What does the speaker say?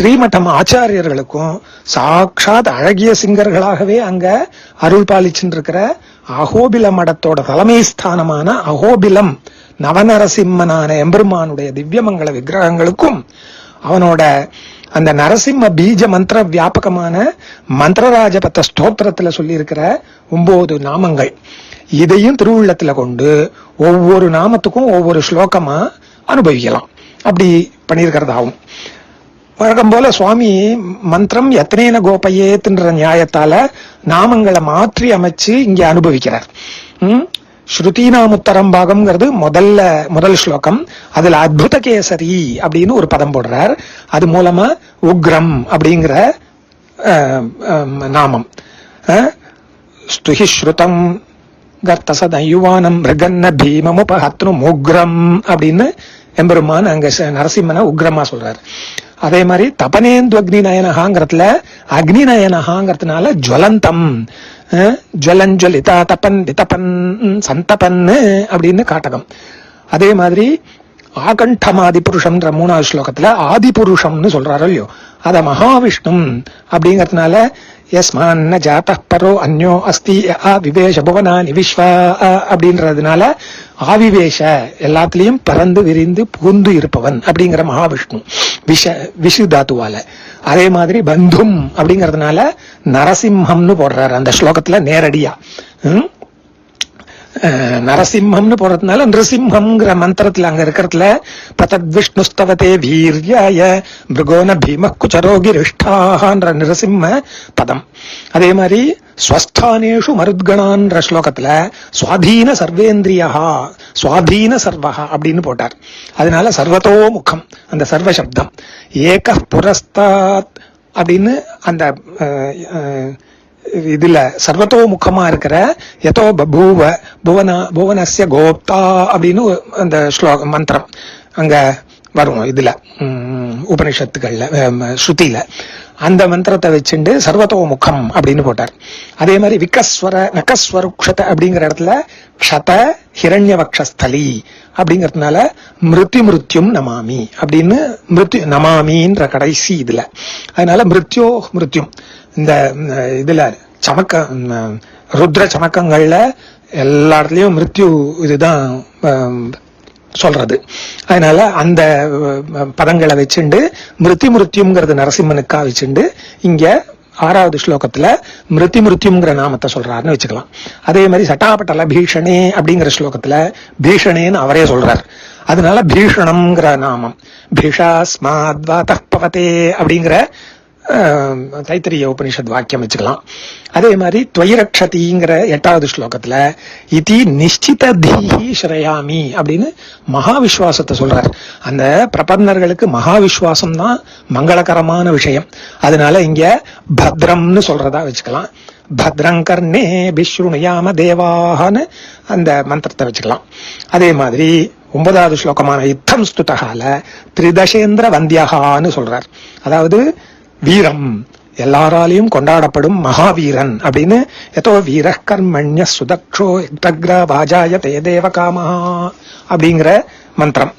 ஸ்ரீமட்டம் ஆச்சாரியர்களுக்கும் சாட்சாத் அழகிய சிங்கர்களாகவே அங்க அருள் பாலிச்சுட்டு அகோபில மடத்தோட தலைமை ஸ்தானமான அகோபிலம் நவநரசிம்மனான எம்பெருமானுடைய திவ்யமங்கல விக்கிரகங்களுக்கும் அவனோட அந்த நரசிம்ம பீஜ மந்திர வியாபகமான மந்திரராஜபத்த ஸ்தோத்திரத்துல சொல்லியிருக்கிற ஒன்பது நாமங்கள். இதையும் திருவுள்ளத்துல கொண்டு ஒவ்வொரு நாமத்துக்கும் ஒவ்வொரு ஸ்லோகமா அனுபவிக்கலாம். அப்படி பண்ணியிருக்கிறதாகும் வழக்கம் போல சுவாமி மந்திரம் எத்தனைன கோபையேத்துன்ற நியாயத்தால நாமங்களை மாற்றி அமைச்சு இங்கே அனுபவிக்கிறார். ம்? ஸ்ருதீனாமுத்தரம் பாகம்ங்கிறது முதல்ல முதல் ஸ்லோகம். அதுல அத்புத கேசரி அப்படின்னு ஒரு பதம் போடுறார். அது மூலமா உக்ரம் அப்படிங்கிற நாமம். ஸ்துஹி ஸ்ருதம் கர்த்தசதயுவானம் மிருகன்ன பீமமுபஹத்னு உக்ரம் அப்படின்னு எம்பெருமான் அங்க நரசிம்மனை உக்ரமா சொல்றாரு. அதே மாதிரி தபனேந்து அக்னி நயனகாங்கிறதுல அக்னி நயனகாங்கிறதுனால ஜுவலந்தம். அஹ், ஜுவலஞ்சுவலிதா தப்பன் விதபன் சந்தபன் அப்படின்னு காட்டகம். அதே மாதிரி ஆகண்டமாதி புருஷம்ன்ற மூணாவது ஸ்லோகத்துல ஆதி புருஷம்னு சொல்றாரு இல்லையோ அத மகாவிஷ்ணு அப்படிங்கறதுனால எஸ்மான் ஜாத்த பரோ அந்யோ அஸ்தி அ விவேஷ புவனா விஸ்வா அ அப்படின்றதுனால ஆவிவேஷ எல்லாத்துலயும் பறந்து விரிந்து புகுந்து இருப்பவன் அப்படிங்கிற மகாவிஷ்ணு. விஷ விஷு தாத்துவால அதே மாதிரி பந்தும் அப்படிங்கறதுனால நரசிம்ஹம்னு போடுறாரு அந்த ஸ்லோகத்துல நேரடியா. நரசிம்மம்னு போறதுனால நிருசிம்மம்ங்கிற மந்திரத்துல அங்க இருக்கிறதுல பதத் விஷ்ணுஸ்தவதே வீரியாய மிருகோன பீம குச்சரோகிரிஷ்டான்ற நிருசிம்ம பதம். அதே மாதிரி ஸ்வஸ்தானேஷு மருத்கணான்ற ஸ்லோகத்துல சுவாதீன சர்வேந்திரியா சுவாதீன சர்வஹா அப்படின்னு போட்டார். அதனால சர்வதோ முகம் அந்த சர்வ சப்தம். ஏக புரஸ்தாத் அப்படின்னு அந்த அஹ், அஹ், இதுல சர்வத்தோ முகமா இருக்கிற எதோ பூவ புவன புவனசிய கோப்தா அப்படின்னு அந்த ஸ்லோக மந்திரம் அங்க வரும் இதுல. உம், உபனிஷத்துகள்ல ஸ்ருதியில. அந்த மந்திரத்தை வச்சுண்டு சர்வத்தோ முகம் அப்படின்னு போட்டார். அதே மாதிரி விக்கஸ்வர நக்கஸ்வருக்ஷத அப்படிங்கிற இடத்துல க்ஷத ஹிரண்யவக்ஷஸ்தலி அப்படிங்கிறதுனால மிருத்யு மிருத்யும் நமாமி அப்படின்னு மிருத்யு நமாமின்ற கடைசி இதுல. அதனால மிருத்யோ மிருத்யும். இந்த இதுல சமக்க ருத்ர சமக்கங்கள்ல எல்லா இடத்துலயும் மிருத்யு இதுதான் சொல்றது. அதனால அந்த பதங்களை வச்சுண்டு மிருத்தி மிருத்யுங்கிறது நரசிம்மனுக்கா வச்சுண்டு இங்க ஆறாவது ஸ்லோகத்துல மிருத்தி மிருத்யுங்கிற நாமத்தை சொல்றாருன்னு வச்சுக்கலாம். அதே மாதிரி சட்டாபட்டல பீஷணே அப்படிங்கிற ஸ்லோகத்துல பீஷணேன்னு அவரே சொல்றார். அதனால பீஷணம்ங்கிற நாமம். பீஷாஸ்மாத்வாத பவதே அப்படிங்கிற தைத்திரிய உபனிஷத் வாக்கியம் வச்சுக்கலாம். அதே மாதிரி துவயிரக்ஷதிங்கிற எட்டாவது ஸ்லோகத்துல இதி நிஷ்டித தீஹி ஸ்ரயாமி அப்படின்னு மகா விஸ்வாசத்தை சொல்றார். அந்த பிரபந்தர்களுக்கு மகா விஸ்வாசம் தான் மங்களகரமான விஷயம். அதனால இங்க பத்ரம்னு சொல்றதா வச்சுக்கலாம். பத்ரங்கர்ணே பிஸ்ருணியாம தேவாகனு அந்த மந்திரத்தை வச்சுக்கலாம். அதே மாதிரி ஒன்பதாவது ஸ்லோகமான யுத்தம் ஸ்துதகால திரிதசேந்திர வந்தியகான்னு சொல்றார். அதாவது வீரம். எல்லாராலையும் கொண்டாடப்படும் மகாவீரன் அப்படின்னு எதோ வீர கர்மண்ய சுதக்ஷோ யுக்தக்ர வாஜாய தே தேவகாமஹா அப்படிங்கிற மந்திரம்.